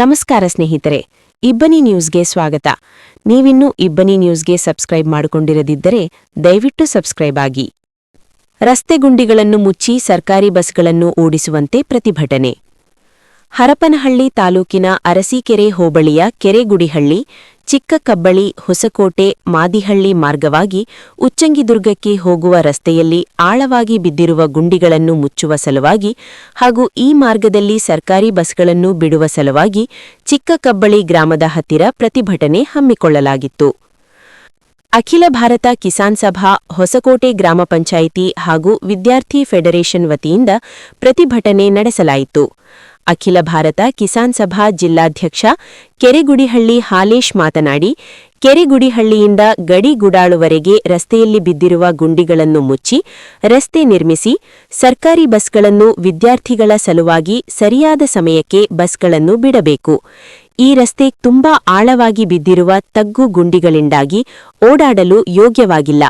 ನಮಸ್ಕಾರ ಸ್ನೇಹಿತರೆ, ಇಬ್ಬನಿ ನ್ಯೂಸ್ಗೆ ಸ್ವಾಗತ. ನೀವಿನ್ನೂ ಇಬ್ಬನಿ ನ್ಯೂಸ್ಗೆ ಸಬ್ಸ್ಕ್ರೈಬ್ ಮಾಡಿಕೊಂಡಿರದಿದ್ದರೆ ದಯವಿಟ್ಟು ಸಬ್ಸ್ಕ್ರೈಬ್ ಆಗಿ. ರಸ್ತೆ ಗುಂಡಿಗಳನ್ನು ಮುಚ್ಚಿ ಸರ್ಕಾರಿ ಬಸ್ಗಳನ್ನು ಓಡಿಸುವಂತೆ ಪ್ರತಿಭಟನೆ. ಹರಪನಹಳ್ಳಿ ತಾಲೂಕಿನ ಅರಸೀಕೆರೆ ಹೋಬಳಿಯ ಕೆರೆಗುಡಿಹಳ್ಳಿ ಚಿಕ್ಕ ಕಬ್ಬಳಿ ಹೊಸಕೋಟೆ, ಮಾದಿಹಳ್ಳಿ ಮಾರ್ಗವಾಗಿ ಉಚ್ಚಂಗಿದುರ್ಗಕ್ಕೆ ಹೋಗುವ ರಸ್ತೆಯಲ್ಲಿ ಆಳವಾಗಿ ಬಿದ್ದಿರುವ ಗುಂಡಿಗಳನ್ನು ಮುಚ್ಚುವ ಸಲುವಾಗಿ ಹಾಗೂ ಈ ಮಾರ್ಗದಲ್ಲಿ ಸರ್ಕಾರಿ ಬಸ್ಗಳನ್ನು ಬಿಡುವ ಸಲುವಾಗಿ ಚಿಕ್ಕ ಕಬ್ಬಳಿ ಗ್ರಾಮದ ಹತ್ತಿರ ಪ್ರತಿಭಟನೆ ಹಮ್ಮಿಕೊಳ್ಳಲಾಗಿತ್ತು. ಅಖಿಲ ಭಾರತ ಕಿಸಾನ್ ಸಭಾ, ಹೊಸಕೋಟೆ ಗ್ರಾಮ ಪಂಚಾಯಿತಿ ಹಾಗೂ ವಿದ್ಯಾರ್ಥಿ ಫೆಡರೇಷನ್ ವತಿಯಿಂದ ಪ್ರತಿಭಟನೆ ನಡೆಸಲಾಯಿತು. ಅಖಿಲ ಭಾರತ ಕಿಸಾನ್ ಸಭಾ ಜಿಲ್ಲಾಧ್ಯಕ್ಷ ಕೆರೆಗುಡಿಹಳ್ಳಿ ಹಾಲೇಶ್ ಮಾತನಾಡಿ, ಕೆರೆಗುಡಿಹಳ್ಳಿಯಿಂದ ಗಡಿಗುಡಾಳುವರೆಗೆ ರಸ್ತೆಯಲ್ಲಿ ಬಿದ್ದಿರುವ ಗುಂಡಿಗಳನ್ನು ಮುಚ್ಚಿ, ರಸ್ತೆ ನಿರ್ಮಿಸಿ, ಸರ್ಕಾರಿ ಬಸ್ಗಳನ್ನು ವಿದ್ಯಾರ್ಥಿಗಳ ಸಲುವಾಗಿ ಸರಿಯಾದ ಸಮಯಕ್ಕೆ ಬಸ್ಗಳನ್ನು ಬಿಡಬೇಕು. ಈ ರಸ್ತೆ ತುಂಬಾ ಆಳವಾಗಿ ಬಿದ್ದಿರುವ ತಗ್ಗು ಗುಂಡಿಗಳಿಂದಾಗಿ ಓಡಾಡಲು ಯೋಗ್ಯವಾಗಿಲ್ಲ.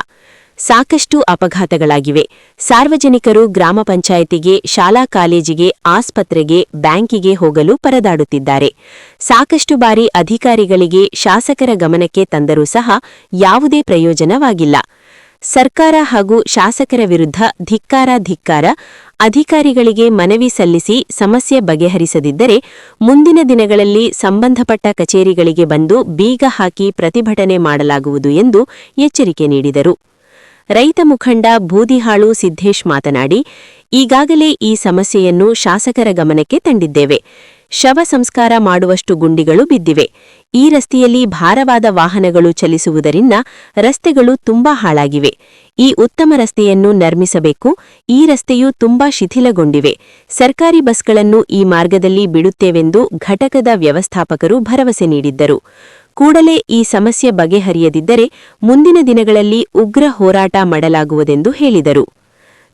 ಸಾಕಷ್ಟು ಅಪಘಾತಗಳಾಗಿವೆ. ಸಾರ್ವಜನಿಕರು ಗ್ರಾಮ ಪಂಚಾಯಿತಿಗೆ, ಶಾಲಾ ಕಾಲೇಜಿಗೆ, ಆಸ್ಪತ್ರೆಗೆ, ಬ್ಯಾಂಕಿಗೆ ಹೋಗಲು ಪರದಾಡುತ್ತಿದ್ದಾರೆ. ಸಾಕಷ್ಟು ಬಾರಿ ಅಧಿಕಾರಿಗಳಿಗೆ ಶಾಸಕರ ಗಮನಕ್ಕೆ ತಂದರೂ ಸಹ ಯಾವುದೇ ಪ್ರಯೋಜನವಾಗಿಲ್ಲ. ಸರ್ಕಾರ ಹಾಗೂ ಶಾಸಕರ ವಿರುದ್ಧ ಧಿಕ್ಕಾರ ಧಿಕ್ಕಾರ, ಅಧಿಕಾರಿಗಳಿಗೆ ಮನವಿ ಸಲ್ಲಿಸಿ ಸಮಸ್ಯೆ ಬಗೆಹರಿಸದಿದ್ದರೆ ಮುಂದಿನ ದಿನಗಳಲ್ಲಿ ಸಂಬಂಧಪಟ್ಟ ಕಚೇರಿಗಳಿಗೆ ಬಂದು ಬೀಗ ಹಾಕಿ ಪ್ರತಿಭಟನೆ ಮಾಡಲಾಗುವುದು ಎಂದು ಎಚ್ಚರಿಕೆ ನೀಡಿದರು. ರೈತ ಮುಖಂಡ ಬೂದಿಹಾಳು ಸಿದ್ದೇಶ್ ಮಾತನಾಡಿ, ಈಗಾಗಲೇ ಈ ಸಮಸ್ಯೆಯನ್ನು ಶಾಸಕರ ಗಮನಕ್ಕೆ ತಂದಿದ್ದೇವೆ. ಶವ ಸಂಸ್ಕಾರ ಮಾಡುವಷ್ಟು ಗುಂಡಿಗಳು ಬಿದ್ದಿವೆ. ಈ ರಸ್ತೆಯಲ್ಲಿ ಭಾರವಾದ ವಾಹನಗಳು ಚಲಿಸುವುದರಿಂದ ರಸ್ತೆಗಳು ತುಂಬಾ ಹಾಳಾಗಿವೆ. ಈ ಉತ್ತಮ ರಸ್ತೆಯನ್ನು ನಿರ್ಮಿಸಬೇಕು. ಈ ರಸ್ತೆಯು ತುಂಬಾ ಶಿಥಿಲಗೊಂಡಿವೆ. ಸರ್ಕಾರಿ ಬಸ್ಗಳನ್ನು ಈ ಮಾರ್ಗದಲ್ಲಿ ಬಿಡುತ್ತೇವೆಂದು ಘಟಕದ ವ್ಯವಸ್ಥಾಪಕರು ಭರವಸೆ ನೀಡಿದ್ದರು. ಕೂಡಲೇ ಈ ಸಮಸ್ಯೆ ಬಗೆಹರಿಯದಿದ್ದರೆ ಮುಂದಿನ ದಿನಗಳಲ್ಲಿ ಉಗ್ರ ಹೋರಾಟ ಮಾಡಲಾಗುವುದೆಂದು ಹೇಳಿದರು.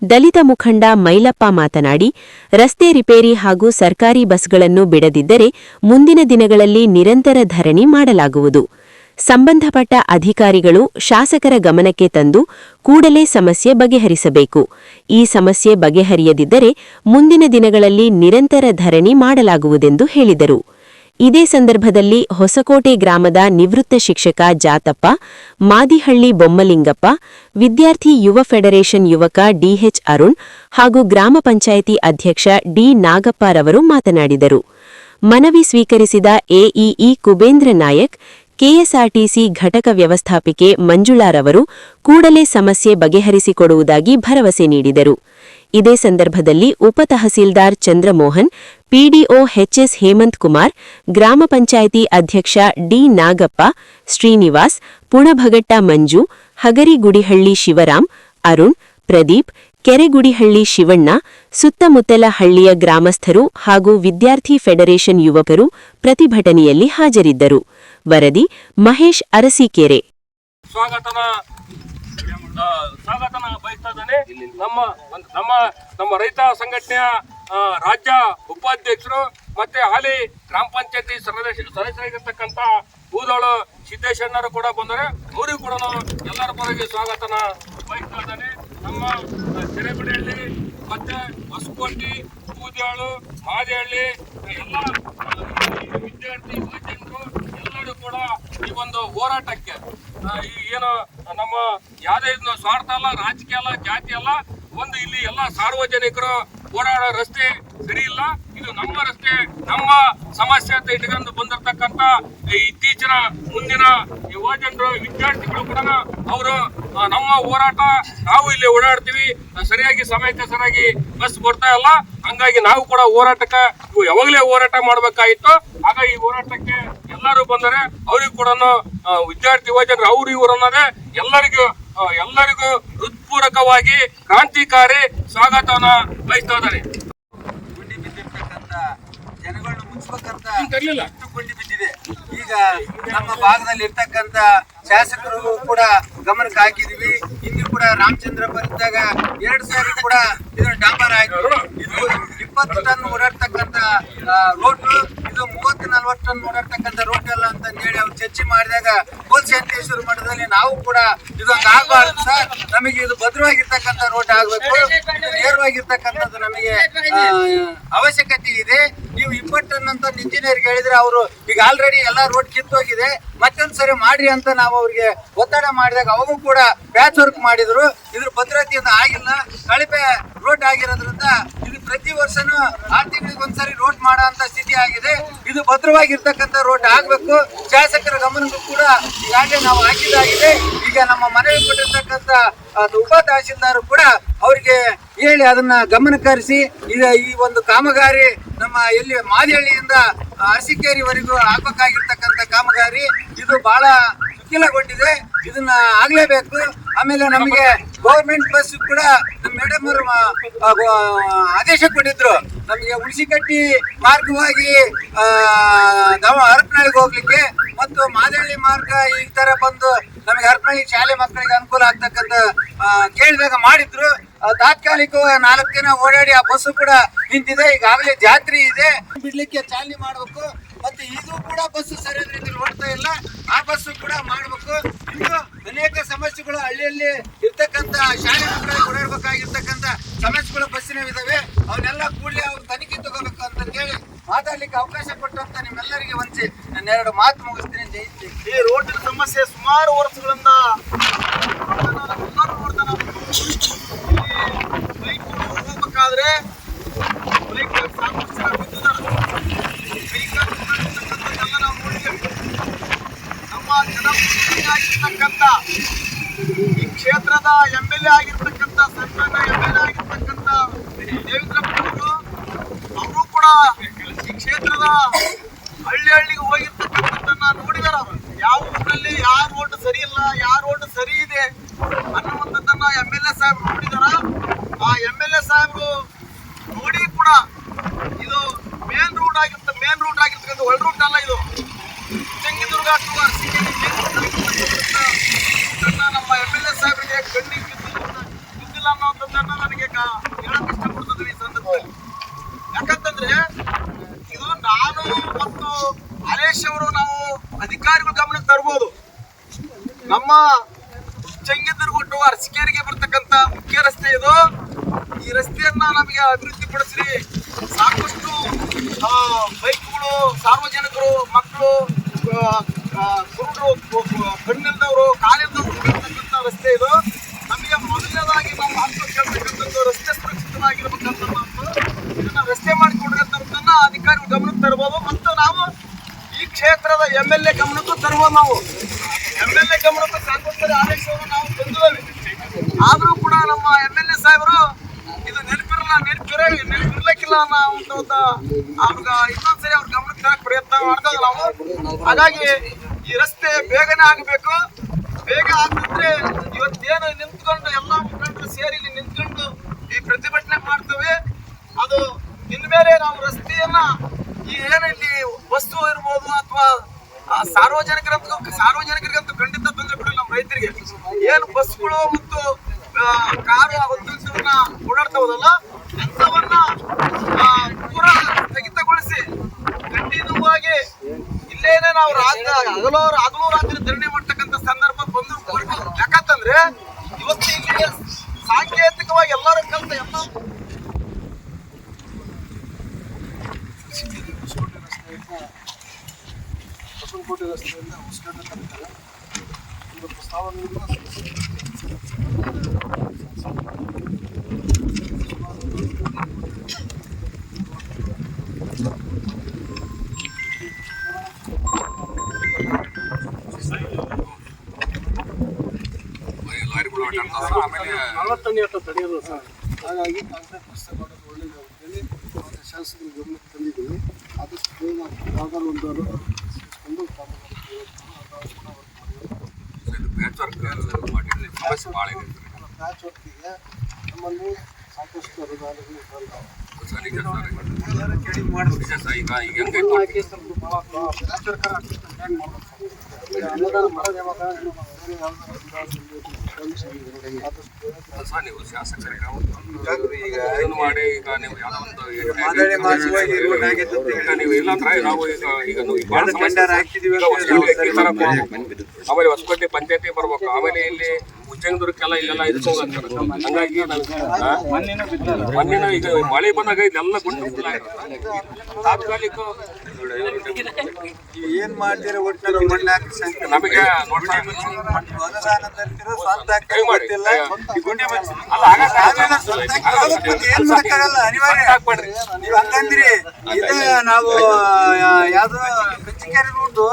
ದಲಿತ ಮುಖಂಡ ಮೈಲಪ್ಪ ಮಾತನಾಡಿ, ರಸ್ತೆ ರಿಪೇರಿ ಹಾಗೂ ಸರ್ಕಾರಿ ಬಸ್ಗಳನ್ನು ಬಿಡದಿದ್ದರೆ ಮುಂದಿನ ದಿನಗಳಲ್ಲಿ ನಿರಂತರ ಧರಣಿ ಮಾಡಲಾಗುವುದು. ಸಂಬಂಧಪಟ್ಟ ಅಧಿಕಾರಿಗಳು ಶಾಸಕರ ಗಮನಕ್ಕೆ ತಂದು ಕೂಡಲೇ ಸಮಸ್ಯೆ ಬಗೆಹರಿಸಬೇಕು. ಈ ಸಮಸ್ಯೆ ಬಗೆಹರಿಯದಿದ್ದರೆ ಮುಂದಿನ ದಿನಗಳಲ್ಲಿ ನಿರಂತರ ಧರಣಿ ಮಾಡಲಾಗುವುದೆಂದು ಹೇಳಿದರು. ಇದೇ ಸಂದರ್ಭದಲ್ಲಿ ಹೊಸಕೋಟೆ ಗ್ರಾಮದ ನಿವೃತ್ತ ಶಿಕ್ಷಕ ಜಾತಪ್ಪ, ಮಾದಿಹಳ್ಳಿ ಬೊಮ್ಮಲಿಂಗಪ್ಪ, ವಿದ್ಯಾರ್ಥಿ ಯುವ ಫೆಡರೇಷನ್ ಯುವಕ ಡಿಎಚ್ ಅರುಣ್ ಹಾಗೂ ಗ್ರಾಮ ಪಂಚಾಯಿತಿ ಅಧ್ಯಕ್ಷ ಡಿ ನಾಗಪ್ಪರವರು ಮಾತನಾಡಿದರು. ಮನವಿ ಸ್ವೀಕರಿಸಿದ ಎಇಇ ಕುಬೇಂದ್ರ ನಾಯಕ್, ಕೆಎಸ್ಆರ್ಟಿಸಿ ಘಟಕ ವ್ಯವಸ್ಥಾಪಿಕೆ ಮಂಜುಳಾರವರು ಕೂಡಲೇ ಸಮಸ್ಯೆ ಬಗೆಹರಿಸಿಕೊಡುವುದಾಗಿ ಭರವಸೆ ನೀಡಿದರು. ಇದೇ ಸಂದರ್ಭದಲ್ಲಿ ಉಪತಹಸೀಲ್ದಾರ್ ಚಂದ್ರಮೋಹನ್, ಪಿಡಿಒ ಎಚ್ಎಸ್ ಹೇಮಂತ್ ಕುಮಾರ್, ಗ್ರಾಮ ಪಂಚಾಯಿತಿ ಅಧ್ಯಕ್ಷ ಡಿ ನಾಗಪ್ಪ, ಶ್ರೀನಿವಾಸ್, ಪುಣಭಗಟ್ಟ ಮಂಜು, ಹಗರಿಗುಡಿಹಳ್ಳಿ ಶಿವರಾಮ್, ಅರುಣ್, ಪ್ರದೀಪ್, ಕೆರೆಗುಡಿಹಳ್ಳಿ ಶಿವಣ್ಣ ಸುತ್ತಮುತ್ತಲ ಹಳ್ಳಿಯ ಗ್ರಾಮಸ್ಥರು ಹಾಗೂ ವಿದ್ಯಾರ್ಥಿ ಫೆಡರೇಷನ್ ಯುವಕರು ಪ್ರತಿಭಟನೆಯಲ್ಲಿ ಹಾಜರಿದ್ದರು. ವರದಿ ಮಹೇಶ್ ಅರಸೀಕೆರೆ. ಸ್ವಾಗತನ ಬಯಸ್ತಾ ಇದ್ದಾನೆ. ನಮ್ಮ ನಮ್ಮ ನಮ್ಮ ರೈತ ಸಂಘಟನೆಯ ರಾಜ್ಯ ಉಪಾಧ್ಯಕ್ಷರು ಮತ್ತೆ ಹಾಲಿ ಗ್ರಾಮ ಪಂಚಾಯತಿ ಸದಸ್ಯರಾಗಿರ್ತಕ್ಕಂಥ ಬೂದೋಳು ಸಿದ್ದೇಶಣ್ಣರು ಕೂಡ ಬಂದರೆ ಅವರಿಗೂ ಕೂಡ ಎಲ್ಲರ ಪರವಾಗಿ ಸ್ವಾಗತನ ಬಯಸ್ತಾ ಇದ್ದಾನೆ. ನಮ್ಮ ಕೆರೆಗುಡಿಹಳ್ಳಿ ಮತ್ತೆ ಹೊಸಕೋಟೆ ಬೂದಿಯಾಳು ಮಾದಿಹಳ್ಳಿ, ಎಲ್ಲ ವಿದ್ಯಾರ್ಥಿ ಯುವಜನರು ಎಲ್ಲರೂ ಕೂಡ ಈ ಒಂದು ಹೋರಾಟಕ್ಕೆ ಏನು ನಮ್ಮ ಯಾವುದೇ ಸ್ವಾರ್ಥ ಅಲ್ಲ, ರಾಜಕೀಯ ಅಲ್ಲ, ಜಾತಿ ಅಲ್ಲ, ಒಂದು ಇಲ್ಲಿ ಎಲ್ಲ ಸಾರ್ವಜನಿಕರು ಓಡಾಡೋ ರಸ್ತೆ ಸರಿ ಇಲ್ಲ. ಇದು ನಮ್ಮ ರಸ್ತೆ, ನಮ್ಮ ಸಮಸ್ಯೆ ಅಂತ ಇಟ್ಕೊಂಡು ಬಂದಿರತಕ್ಕಂತ ಇತ್ತೀಚಿನ ಮುಂದಿನ ಯುವಜನರು ವಿದ್ಯಾರ್ಥಿಗಳು ಕೂಡ ಅವರು ನಮ್ಮ ಹೋರಾಟ, ನಾವು ಇಲ್ಲಿ ಓಡಾಡ್ತೀವಿ. ಸರಿಯಾಗಿ ಸಮಯಕ್ಕೆ ಸರಿಯಾಗಿ ಬಸ್ ಬರ್ತಾ ಇಲ್ಲ. ಹಂಗಾಗಿ ನಾವು ಕೂಡ ಹೋರಾಟಕ್ಕೆ ಯಾವಾಗಲೇ ಹೋರಾಟ ಮಾಡ್ಬೇಕಾಗಿತ್ತು. ಆಗ ಈ ಹೋರಾಟಕ್ಕೆ ಎಲ್ಲರೂ ಬಂದರೆ ಅವ್ರಿಗೂ ಕೂಡ ವಿದ್ಯಾರ್ಥಿ ಯುವಜನರು ಅವ್ರು ಇವರು ಅನ್ನೋದೇ ಎಲ್ಲರಿಗೂ ಎಲ್ಲರಿಗೂ ಹೃತ್ಪೂರ್ವಕವಾಗಿ ಕ್ರಾಂತಿಕಾರಿ ಸ್ವಾಗತವನ್ನ ಬಯಸ್ತಾ ಇದ್ದಾರೆ. ಗುಂಡಿ ಬಿದ್ದಿರ್ತಕ್ಕಂಥ ಜನಗಳನ್ನು ಮುಚ್ಚಬೇಕಂತ ಗುಂಡಿ ಬಿದ್ದಿದೆ. ಈಗ ನಮ್ಮ ಭಾಗದಲ್ಲಿ ಇರ್ತಕ್ಕಂಥ ಶಾಸಕರು ಕೂಡ ಗಮನಕ್ಕೆ ಹಾಕಿದೀವಿ. ಇಲ್ಲಿ ಕೂಡ ರಾಮಚಂದ್ರ ಬಂದಾಗ ಎರಡು ಸಾರಿ ಕೂಡ ಇದು ಡಾಂಬರ್ ಆಯ್ತು. ಇದು ಇಪ್ಪತ್ತು ಟನ್ ಓಡಾಡ್ತಕ್ಕಂಥ ರೋಡ್ ಇದು ನೋಡಿರ್ತಕ್ಕಂಥ ರೋಡ್ ಅಲ್ಲ ಅಂತ ಹೇಳಿ ಅವ್ರು ಚರ್ಚೆ ಮಾಡಿದಾಗ ಗೋಲ್ಶಾಂತೇಶ್ವರ ಮಠದಲ್ಲಿ ನಾವು ಕೂಡ ಇದೊಂದು ಆಗಬಾರ್ದು ಸರ್. ನಮಗೆ ಇದು ಭದ್ರವಾಗಿರ್ತಕ್ಕಂಥ ರೋಡ್ ಆಗಬೇಕು. ನೇರವಾಗಿರ್ತಕ್ಕಂಥದ್ದು ನಮಗೆ ಅವಶ್ಯಕತೆ ಇದೆ. ನೀವು ಇಪ್ಪತ್ತನ್ನಂತ ಇಂಜಿನಿಯರ್ಗೆ ಹೇಳಿದ್ರೆ ಅವರು ಈಗ ಆಲ್ರೆಡಿ ಎಲ್ಲ ರೋಡ್ ಕಿತ್ತೋಗಿದೆ ಮತ್ತೊಂದ್ಸರಿ ಮಾಡ್ರಿ ಅಂತ ನಾವು ಅವ್ರಿಗೆ ಒತ್ತಡ ಮಾಡಿದಾಗ ಅವಾಗೂ ಕೂಡ ಪ್ಯಾಚ್ ವರ್ಕ್ ಮಾಡಿದ್ರು. ಇದ್ರ ಭದ್ರತೆಯಿಂದ ಆಗಿಲ್ಲ. ಕಳಪೆ ರೋಡ್ ಆಗಿರೋದ್ರಿಂದ ಪ್ರತಿ ವರ್ಷನೂ ಆರು ತಿಂಗಳಿಗೆ ಒಂದ್ಸರಿ ರೋಡ್ ಮಾಡೋ ಅಂತ ಸ್ಥಿತಿ ಆಗಿದೆ. ಇದು ಭದ್ರವಾಗಿರ್ತಕ್ಕಂಥ ರೋಡ್ ಆಗ್ಬೇಕು. ಶಾಸಕರ ಗಮನಕ್ಕೂ ಕೂಡ ಈಗಾಗಲೇ ನಾವು ಹಾಕಿದ್ದಾಗಿದೆ. ಈಗ ನಮ್ಮ ಮನವಿ ಕೊಟ್ಟಿರ್ತಕ್ಕಂಥ ಉಪ ತಹಶೀಲ್ದಾರ್ ಕೂಡ ಅವರಿಗೆ ಹೇಳಿ ಅದನ್ನ ಗಮನಕರಿಸಿ, ಈಗ ಈ ಒಂದು ಕಾಮಗಾರಿ ನಮ್ಮ ಎಲ್ಲಿ ಮಾದಿಹಳ್ಳಿಯಿಂದ ಅರಸಿಕೇರಿವರೆಗೂ ಆಗ್ಬೇಕಾಗಿರ್ತಕ್ಕಂಥ ಕಾಮಗಾರಿ, ಇದು ಬಹಳ ಸುಖಿಲಗೊಂಡಿದೆ ಇದನ್ನ ಆಗ್ಲೇಬೇಕು. ಆಮೇಲೆ ನಮಗೆ ಗೌರ್ಮೆಂಟ್ ಬಸ್ ಕೂಡ ನಮ್ಮ ಮೇಡಮ್ ಅವರು ಆದೇಶ ಕೊಟ್ಟಿದ್ರು. ನಮಗೆ ಉಳಿಸಿಕಟ್ಟಿ ಮಾರ್ಗವಾಗಿ ನಾವು ಹರಪನಹಳ್ಳಿಗೆ ಹೋಗ್ಲಿಕ್ಕೆ ಮತ್ತು ಮಾದಳ್ಳಿ ಮಾರ್ಗ ಈ ತರ ಬಂದು ನಮಗೆ ಹರಪನಹಳ್ಳಿ ಶಾಲೆ ಮಕ್ಕಳಿಗೆ ಅನುಕೂಲ ಆಗ್ತಕ್ಕಂಥ ಕೇಳಿದಾಗ ಮಾಡಿದ್ರು. ಆ, ತಾತ್ಕಾಲಿಕ ನಾಲ್ಕು ದಿನ ಓಡಾಡಿ ಆ ಬಸ್ಸು ಕೂಡ ನಿಂತಿದೆ. ಈಗಾಗಲೇ ಜಾತ್ರೆ ಇದೆ. ಬಿಡ್ಲಿಕ್ಕೆ ಚಾಲನೆ ಮಾಡಬೇಕು. ಮತ್ತೆ ಇದು ಕೂಡ ಬಸ್ಸು ಸರಿಯಾದ ರೀತಿಯಲ್ಲಿ ಓಡ್ತಾ ಇಲ್ಲ. ಆ ಬಸ್ಸು ಕೂಡ ಮಾಡಬೇಕು. ಇನ್ನು ಅನೇಕ ಸಮಸ್ಯೆಗಳು ಹಳ್ಳಿಯಲ್ಲಿ ಇರ್ತಕ್ಕಂಥ ಶಾಲೆ ಮಕ್ಕಳಿಗೆ ಓಡಾಡಬೇಕಾಗಿರ್ತಕ್ಕಂಥ ಸಮಸ್ಯೆಗಳು ಬಸ್ಸಿನ ಇದಾವೆ. ಅವನ್ನೆಲ್ಲ ಕೂಡಲೇ ಅವ್ರು ತನಿಖೆ ತಗೋಬೇಕು ಅಂತ ಹೇಳಿ ಮಾತಾಡ್ಲಿಕ್ಕೆ ಅವಕಾಶ ಕೊಟ್ಟಂತ ನಿಮ್ಮೆಲ್ಲರಿಗೆ ವಂಚಿ ನಾನು ಎರಡು ಮಾತು ಮುಗಿಸ್ತೀನಿ ಅಂತ ಜೈ. ಈ ರೋಡಿನ ಸಮಸ್ಯೆ ಸುಮಾರು ವರ್ಷಗಳಿಂದ ನಾನು ಎಲ್ಲರೂ ನೋಡ್ತಾ ನಾವು ಇಲ್ಲಿ ಬೈಕ್ ಹೋಗ್ಬೇಕಾದ್ರೆ ಬೈಕ್ ಸಾಕಷ್ಟು ಜನ ಬಿದ್ದಿದ್ದಾರೆ. ಕೈ ಕಾಲು ಮುರ್ಕೊಂಡಿರ್ತಕ್ಕಂಥದ್ದೆಲ್ಲ ನಾವು ನೋಡಿದ್ದೇವೆ. ನಮ್ಮ ಜನಪ್ರತಿನಿಧಿಯಾಗಿರ್ತಕ್ಕಂಥ ಈ ಕ್ಷೇತ್ರದ ಎಂ ಎಲ್ ಎ ಆಗಿರ್ತಕ್ಕಂಥ ಸಂಸದ ಎಂ ಎಲ್ ಎ ಆಗಿರ್ತಕ್ಕಂಥ ದೇವೇಂದ್ರಪ್ಪನವರು ಅವರು ಕೂಡ ಈ ಕ್ಷೇತ್ರದ ಹಳ್ಳಿ ಹಳ್ಳಿಗೆ ಹೋಗಿರ್ತಕ್ಕಂಥದ್ದನ್ನ ನೋಡಿದಾರ ಯಾವ ಊರಲ್ಲಿ, ಯಾರ ಓಟ್ ಸರಿ ಇಲ್ಲ ಯಾವ ಓಟ್ ಸರಿ ಇದೆ ಅನ್ನುವಂಥದ್ದನ್ನ ಎಂ ಎಲ್ ಎ ಸಾಹೇಬ್ ಆ ಎಂ ಎಲ್ ಎ ಸಾಹೇಬರು ನೋಡಿ ಕೂಡ ಇದು ಮೇನ್ ರೂಟ್ ಆಗಿರ್ತ ಮೇನ್ ರೂಟ್ ಆಗಿರ್ತಕ್ಕಂಥ ಒಳ ರೂಟ್ ಅಲ್ಲ ಇದು. ಚೆಂಗಿದುರ್ಗ ಟು ಅನ್ನ ನಮ್ಮ ಎಂ ಎಲ್ ಎ ಸಾಹೇಬರಿಗೆ ಕಣ್ಣಿಗೆ ಬಿದ್ದಿಲ್ಲ ಅನ್ನೋದನ್ನ ನನಗೆ ಹೇಳಕ್ ಇಷ್ಟಪಡ್ತದೆ ಈ ಸಂದರ್ಭದಲ್ಲಿ. ಯಾಕಂತಂದ್ರೆ ಇದು ನಾನು ಮತ್ತು ಹರೇಶ್ ಅವರು ನಾವು ಅಧಿಕಾರಿಗಳ ಗಮನಕ್ಕೆ ತರ್ಬೋದು. ನಮ್ಮ ಚೆಂಗಿದ್ದರ್ಗುಟ್ಟು ಅರಸಿಕೇರಿಗೆ ಬರ್ತಕ್ಕಂತ ಮುಖ್ಯ ರಸ್ತೆ ಇದು. ಈ ರಸ್ತೆಯನ್ನ ನಮಗೆ ಅಭಿವೃದ್ಧಿ ಪಡಿಸ್ರಿ ಸಾಕಷ್ಟು ಬೈಕ್ಗಳು ಸಾರ್ವಜನಿಕರು ಮಕ್ಕಳು ಆ, ಆ, ಕುರುಡರು ಕು- ಕು- ಕಣ್ಣಿಲ್ದವರು ಕಾಲಿಲ್ದವರು ಬರ್ತಕ್ಕಂಥ ರಸ್ತೆ ಇದು. ನಮಗೆ ಮೊದಲನೇದಾಗಿ ನಾವು ಹತ್ತು ಕೇಳ್ತಕ್ಕಂಥದ್ದು ರಸ್ತೆ ಸುರಕ್ಷಿತವಾಗಿರ್ಬೇಕಂತ ಇದನ್ನ ರಸ್ತೆ ಮಾಡಿಕೊಡ್ರಿ ಅಂತನ್ನ ಅಧಿಕಾರಿಗಳು ಗಮನಕ್ಕೆ ತರ್ಬೋದು. ಮತ್ತು ನಾವು ಈ ಕ್ಷೇತ್ರದ ಎಂ ಎಲ್ ಎ ಗಮನಕ್ಕೂ ತರ್ಬೋದು ನಾವು. ಸಾಕಷ್ಟು ಆದೇಶವನ್ನು ನಾವು ತಂದಿದ್ದೇವೆ ಆದರೂ ಕೂಡ ನಮ್ಮ ಎಂ ಎಲ್ ಎ ಸಾಹೇಬರು ಇದು ನೆನಪಿರಲ್ಲ, ನೆನಪಿರ, ನೆನಪಿರ್ಲಿಕ್ಕಿಲ್ಲ ಅನ್ನೋ ಒಂದು ಅವ್ರಿಗೆ ಇನ್ನೊಂದ್ಸರಿ ಅವ್ರ ಗಮನಕ್ಕೆ ಪ್ರಯತ್ನ ಮಾಡ್ತಾ ನಾವು. ಹಾಗಾಗಿ ಈ ರಸ್ತೆ ಬೇಗನೆ ಆಗಬೇಕು. ಬೇಗ ಆಗ್ತಿದ್ರೆ ಇವತ್ತೇನು ನಿಂತ್ಕೊಂಡು ಎಲ್ಲ ಮುಖಂಡರು ಸೇರಿ ಇಲ್ಲಿ ನಿಂತ್ಕೊಂಡು ಈ ಪ್ರತಿಭಟನೆ ಮಾಡ್ತೇವೆ. ಅದು ಇನ್ಮೇಲೆ ನಾವು ರಸ್ತೆಯನ್ನ ಈ ಏನಲ್ಲಿ ವಸ್ತು ಇರ್ಬೋದು ಅಥವಾ ಸಾರ್ವಜನಿಕರಂತೂ ಸಾರ್ವಜನಿಕರಿಗಂತೂ ಖಂಡಿತ ರೈತರಿಗೆ ಏನು ಬಸ್ಗಳು ಮತ್ತು ಕಾರು ಒತ್ತುವನ್ನ ಓಡಾಡ್ತಾವಲ್ಲ ಅಂತವನ್ನ ಪೂರಾ ಸ್ಥಗಿತಗೊಳಿಸಿ ಖಂಡಿತವಾಗಿ ಇಲ್ಲೇನೆ ನಾವು ರಾಜ್ಯ ಹಗಲು ಹಗಲು ರಾತ್ರಿ ಧರಣಿ ಮಾಡ್ತಕ್ಕಂಥ ಸಂದರ್ಭ ಬಂದು ಬರ್ಬೋದು ಯಾಕಂತಂದ್ರೆ ಇವತ್ತು ಇಲ್ಲಿ ಸಾಂಕೇತಿಕವಾಗಿ ಎಲ್ಲರೂ ಕಲ್ತ ಎಲ್ಲ ಬಸವನಕೋಟೆ ರಸ್ತೆಯಿಂದ ಹೊಸಕೋಟೆ ತನಕ ಒಂದು ಪ್ರಸ್ತಾವನೆಯನ್ನು ಲಾರಿಗಳು ಓಡಾಡ್ತಾವ ಆಮೇಲೆ ನಲವತ್ತನೇ ತಡೆಯೋದು ಸರ್. ಹಾಗಾಗಿ ಕಾಂಕ್ರೀಟ್ ರಸ್ತೆ ಮಾಡೋದು ಒಳ್ಳೇದು ಅಂತೇಳಿ ಶಾಸಕರ ಗಮನಕ್ಕೆ ತಂದಿದ್ದೀವಿ ಆದಷ್ಟು ಬೇಗ ಯಾವ್ದಾದ್ರು ಒಂದು ಒಂದು. ಪ್ಯಾಚ್ ವರ್ಕ್ ಮಾಡಿದ್ರೆ ಸಮಸ್ಯೆ ಭಾಳ ಇದೆ ಪ್ಯಾಚ್ ವರ್ಕಿಗೆ ನಮ್ಮಲ್ಲಿ ಸಾಕಷ್ಟು ಅನುದಾನಗಳು ಬರಲ್ಲ ಈಗ ಈಗ ಹೆಂಗೈತೆ ಹಾಕಿ ಸ್ವಲ್ಪ ಭಾಳ ನೀವು ಶಾಸಕರಿಗೆ ಈಗ ಮಾಡಿ ಈಗ ನೀವು ಯಾವ್ದೋ ಒಂದು ಈಗ ನೀವು ಇಲ್ಲಾಂದ್ರೆ ನಾವು ಈಗ ಈಗ. ಆಮೇಲೆ ಹೊಸಕೋಟೆ ಪಂಚಾಯತಿ ಬರ್ಬೇಕು ಆಮೇಲೆ ಇಲ್ಲಿ ಉಚ್ಚಂಗದುರ್ಗಕ್ಕೆಲ್ಲ ಇಲ್ಲೆಲ್ಲ ಇದ್ಕೋಗಂತಾರೆ ಹಂಗಾಗಿ ಮಣ್ಣಿನ ಈಗ ಮಳೆ ಬಂದಾಗ ಇದೆಲ್ಲ ಗುಂಡು ಗುಂಡ ತಾತ್ಕಾಲಿಕ ಏನ್ ಮಾಡ್ತೀರ ಒಟ್ಟು ನಮಗೆ ಅನಿವಾರ್ಯ. ಹಾಕ್ಬೇಡ್ರಿ. ನೀವ್ ಹಂಗಂದ್ರಿ. ಇದ ನಾವು ಯಾವ್ದು ಕಚ್ಚಿಕೆರೆ ರೂಟು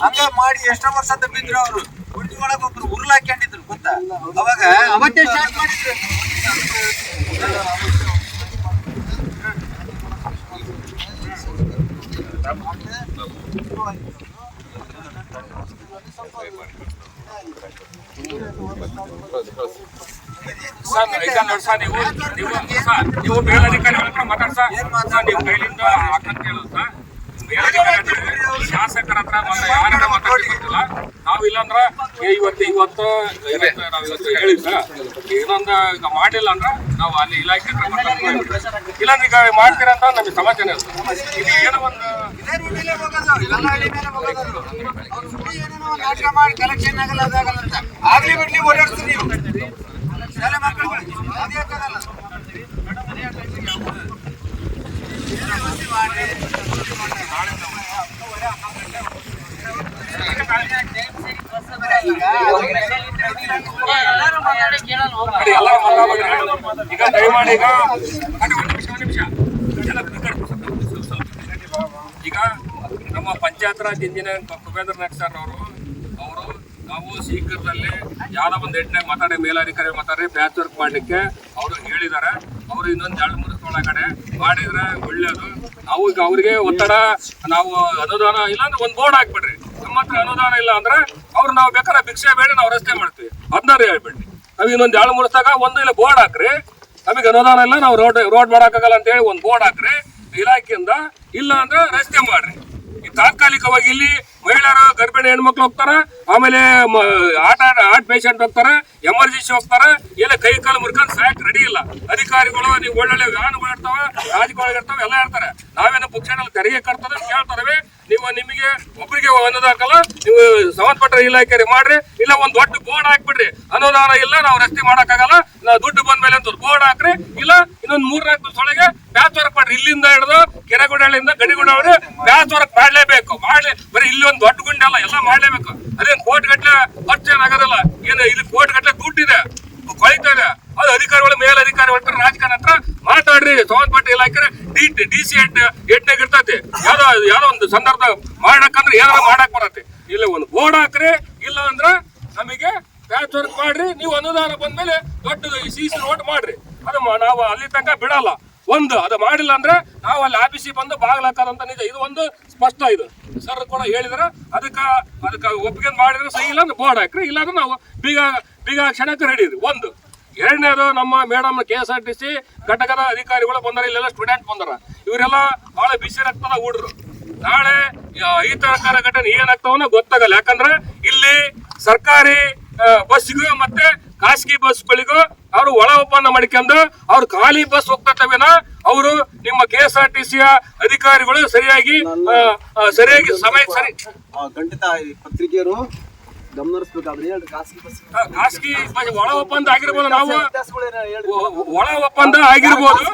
ಹಂಗ ಮಾಡಿ ಎಷ್ಟೋ ವರ್ಷ ಅಂತ ಬಿದ್ರು ಹುಡುಗಿ ಗುಂಡಿ ಒಳಗೆ ಒಬ್ರು ಉರುಳು ಹಾಕೊಂಡಿದ್ರು ಗೊತ್ತಾ? ಅವಾಗ ಅವತ್ತೇ ಸ್ಟಾರ್ಟ್ ಮಾಡಿದ್ರು ಸರ್ ಸರ್ ನೀವು ನೀವು ಸರ್ ನೀವು ಮೇಲಧಿಕಾರಿಗಳ ಹತ್ರ ಮಾತಾಡಿ ಸರ್. ಸರ್ ನೀವು ಕೈಲಿಂದ ಹಾಕಂತ ಹೇಳೋದು ಸರ್. ಹತ್ರ ಶಾಸಕರ ಹತ್ರ ಒಂದು ಯಾರ ಮಾತಾಡ್ತಿಲ್ಲ ನಾವು ಇಲ್ಲಾಂದ್ರ ಇವತ್ತು ಇವತ್ತು ನಾವು ಇವತ್ತು ಇನ್ನೊಂದು ಈಗ ಮಾಡಿಲ್ಲ ಅಂದ್ರ ನಾವು ಅಲ್ಲಿ ಇಲಾಖೆ ಹತ್ರ ಮಾತಾಡ್ತೀವಿ. ಇಲ್ಲಾಂದ್ರೆ ಈಗ ಮಾಡ್ತೀರ ಅಂತ ನಮಗೆ ಸಮಾಚಾರ. ಇದು ಏನೋ ಒಂದು ಮಾಡಿ ಕಲೆಕ್ಷನ್ ಆಗಲ್ಲ ಅದಾಗಲ್ಲ ಆಗ್ಲಿ ಬಿಡ್ಲಿ ಓಡಾಡ್ತೀರಿ ನೀವು. ಅದೇ ಆಗಲ್ಲ ಕಡೆ ಎಲ್ಲ ಮಾತಾಡೋದು. ಈಗ ದಯಮಾಡಿ, ಈಗ. ಈಗ ನಮ್ಮ ಪಂಚಾಯತ್ ರಾಜ್ ಇಂಜಿನಿಯರ್ ಕುಬೇಂದ್ರ ನಾಯಕ್ ಸರ್ ಅವರು ಅವರು ನಾವು ಶೀಘ್ರದಲ್ಲಿ ಯಾರ ಒಂದು ಮಾತಾಡಿ ಮೇಲಾಧಿಕಾರಿ ಮಾತಾಡಿ ಬ್ಯಾಚ್ ವರ್ಕ್ ಮಾಡ್ಲಿಕ್ಕೆ ಅವರು ಹೇಳಿದ್ದಾರೆ. ಅವರು ಇನ್ನೊಂದು ಎರಡು, ಮೂರು ಒಳಗಡೆ ಮಾಡಿದ್ರೆ ಒಳ್ಳೇದು. ನಾವು ಈಗ ಅವ್ರಿಗೆ ಒತ್ತಡ, ನಾವು ಅನುದಾನ ಇಲ್ಲ ಅಂದ್ರೆ ಒಂದು ಬೋರ್ಡ್ ಹಾಕ್ಬಿಡ್ರಿ. ನಮ್ಮ ಹತ್ರ ಅನುದಾನ ಇಲ್ಲ ಅಂದ್ರೆ ಅವ್ರು ನಾವು ಬೇಕಾದ್ರೆ ಭಿಕ್ಷೆ ಬೇಡ, ನಾವು ರಸ್ತೆ ಮಾಡ್ತೀವಿ. ಅದನ್ನ ಹೇಳ್ಬಿಡ್ರಿ. ನಾವು ಇನ್ನೊಂದು ಎರಡು, ಮೂರು ಒಂದು ಇಲ್ಲ, ಬೋರ್ಡ್ ಹಾಕ್ರಿ. ನಮಗೆ ಅನುದಾನ ಇಲ್ಲ, ನಾವು ರೋಡ್ ರೋಡ್ ಮಾಡಕ್ಕಾಗಲ್ಲ ಅಂತ ಹೇಳಿ ಒಂದು ಬೋರ್ಡ್ ಹಾಕ್ರಿ, ಇಲಾಖೆಯಿಂದ ಇಲ್ಲ ಅಂದ್ರೆ ರಸ್ತೆ ಮಾಡ್ರಿ. ಈ ತಾತ್ಕಾಲಿಕವಾಗಿ ಇಲ್ಲಿ ಮಹಿಳೆಯರು, ಗರ್ಭಿಣಿ ಹೆಣ್ಮಕ್ಳು ಹೋಗ್ತಾರೆ, ಆಮೇಲೆ ಆಟ ಹಾರ್ಟ್ ಪೇಷಂಟ್ ಹೋಗ್ತಾರೆ ಎಮರ್ಜೆನ್ಸಿ ಹೋಗ್ತಾರೆ ಎಲ್ಲ ಕೈ ಕಾಲು ಮುರ್ಕೊಂಡು ಸಾಯಕ್ ರೆಡಿ ಇಲ್ಲ. ಅಧಿಕಾರಿಗಳು, ನೀವು ಒಳ್ಳೊಳ್ಳೆ ವ್ಯಾನ್ಗಳು ಇರ್ತಾವ ರಾಜಗಳು ಇರ್ತಾವ ಎಲ್ಲ ಇರ್ತಾರೆ ನಾವೇನು ಪುಕ್ಷಣಲ್ಲಿ ತೆರಿಗೆ ಕಟ್ತದೆ ಕೇಳ್ತಾರವೆ, ನೀವು ನಿಮಗೆ ಒಬ್ಬರಿಗೆ ಅನ್ನೋದಾಕಲ್ಲ ನೀವು ಸಂಬಂಧಪಟ್ಟ ಇಲಾಖೆ ಮಾಡ್ರಿ, ಇಲ್ಲ ಒಂದು ದೊಡ್ಡ ಬೋರ್ಡ್ ಹಾಕ್ಬಿಡ್ರಿ. ಅನುದಾನ ಇಲ್ಲ, ನಾವು ರಸ್ತೆ ಮಾಡಕ್ಕಾಗಲ್ಲ ದುಡ್ಡು ಬಂದ್ಮೇಲೆ ಅಂತ ಬೋರ್ಡ್ ಹಾಕ್ರಿ, ಇಲ್ಲ, ಇನ್ನೊಂದ್ ಮೂರ್ನಾಲ್ಕು ದಿವಸ ಒಳಗೆ ಬ್ಯಾಚ್ ವರ್ಕ್ ಮಾಡ್ರಿ ಇಲ್ಲಿಂದ ಹಿಡಿದು ಕೆರೆಗುಡಳಿಂದ ಗಡಿಗುಡವ್ರೆ ಬ್ಯಾಚ್ ವರ್ಕ್ ಮಾಡ್ಲೇಬೇಕು. ಮಾಡ್ಲಿ ಬರೀ ಇಲ್ಲಿ ಒಂದು ದೊಡ್ಡ ಗುಂಡಿ ಅಲ್ಲ, ಎಲ್ಲ ಮಾಡ್ಲೇಬೇಕು. ಅದೇನ್ ಕೋಟ್ ಗಟ್ಲೆ ಖರ್ಚು ಏನಾಗೋದಿಲ್ಲ ಏನು ಇಲ್ಲಿ ಕೋಟ್ ಗಟ್ಲೆ ಇದೆ ಕೊಳಿತಾ ಇದೆ. ಅದು ಅಧಿಕಾರಿಗಳು ಮೇಲಧಿಕಾರಿ ಹತ್ರ, ರಾಜಕಾರಣ ಹತ್ರ ಮಾತಾಡ್ರಿ. ಸಂಬಂಧಪಟ್ಟ ಇಲಾಖೆ ಡಿ ಡಿ ಸಿ ಹೆಡ್ ಹೆಡ್ನಾಗ ಇರ್ತೈತಿ. ಯಾವ್ದೋ ಯಾವ್ದೋ ಒಂದು ಸಂದರ್ಭ ಮಾಡಕ್ಕಂದ್ರೆ ಏನಾರ ಮಾಡಕ್ ಬರತ್ತೆ. ಇಲ್ಲ ಒಂದು ಬೋರ್ಡ್ ಹಾಕ್ರಿ, ಇಲ್ಲ ಅಂದ್ರ ನಮಗೆ ಪ್ಯಾಚ್ ವರ್ಕ್ ಮಾಡ್ರಿ, ನೀವು ಅನುದಾನ ಬಂದ್ಮೇಲೆ ದೊಡ್ಡದು ಸಿ ಸಿ ರೋಡ್ ಮಾಡ್ರಿ. ಅದು ನಾವು ಅಲ್ಲಿ ತನಕ ಬಿಡಲ್ಲ. ಒಂದು, ಅದು ಮಾಡಿಲ್ಲ ಅಂದ್ರೆ ನಾವು ಅಲ್ಲಿ ಆಫೀಸಿಗೆ ಬಂದು ಬಾಗ್ಲಾಕದಂತ ನಿಜ. ಇದು ಒಂದು ಸ್ಪಷ್ಟ ಇದು. ಸರ್ ಕೂಡ ಹೇಳಿದ್ರ, ಅದಕ್ಕ ಅದಕ್ಕ ಒಪ್ಪಿಗೆ ಮಾಡಿದ್ರೆ ಸಹಿ ಇಲ್ಲ ಅಂದ್ರೆ ಬೋರ್ಡ್ ಹಾಕ್ರಿ. ಇಲ್ಲಾಂದ್ರೆ ನಾವು ಬೀಗ ಬೀಗ ಕ್ಷಣಕ್ಕೆ ರೆಡಿ ಒಂದು, ಎರಡನೇದು ನಮ್ಮ madam K S R T C ಘಟಕದ ಅಧಿಕಾರಿಗಳು ಬಂದಾರ, ಇಲ್ಲೆಲ್ಲ ಸ್ಟೂಡೆಂಟ್ ಬಂದಾರ. ಇವರೆಲ್ಲ ಬಹಳ ಬಿಸಿ ರಕ್ತದ ಹುಡ್ರು. ನಾಳೆ ಈ ತರಕಾರ ಘಟನೆ ಏನಾಗ್ತಾವನ್ನ ಗೊತ್ತಾಗಲ್ಲ. ಯಾಕಂದ್ರೆ ಇಲ್ಲಿ ಸರ್ಕಾರಿ ಆ, ಬಸ್ಸಿಗೂ ಮತ್ತೆ ಖಾಸಗಿ ಬಸ್ಗಳಿಗೂ ಅವರು ಒಳ ಒಪ್ಪಂದ ಮಾಡ್ಕೊಂಡು ಅವ್ರು ಖಾಲಿ ಬಸ್ ಹೋಗ್ತವೇನ ಅವರು ನಿಮ್ಮ ಕೆ ಎಸ್ ಆರ್ ಟಿ ಸಿಯ ಅಧಿಕಾರಿಗಳು ಸರಿಯಾಗಿ ಸರಿಯಾಗಿ ಸಮಯ ಸರಿ. ಖಂಡಿತ ಪತ್ರಿಕೆಯರು ಖಾಸಗಿ ಒಳ ಒಪ್ಪಂದ ಆಗಿರ್ಬೋದು ನಾವು. ಒಳ ಒಪ್ಪಂದ ಆಗಿರ್ಬೋದು.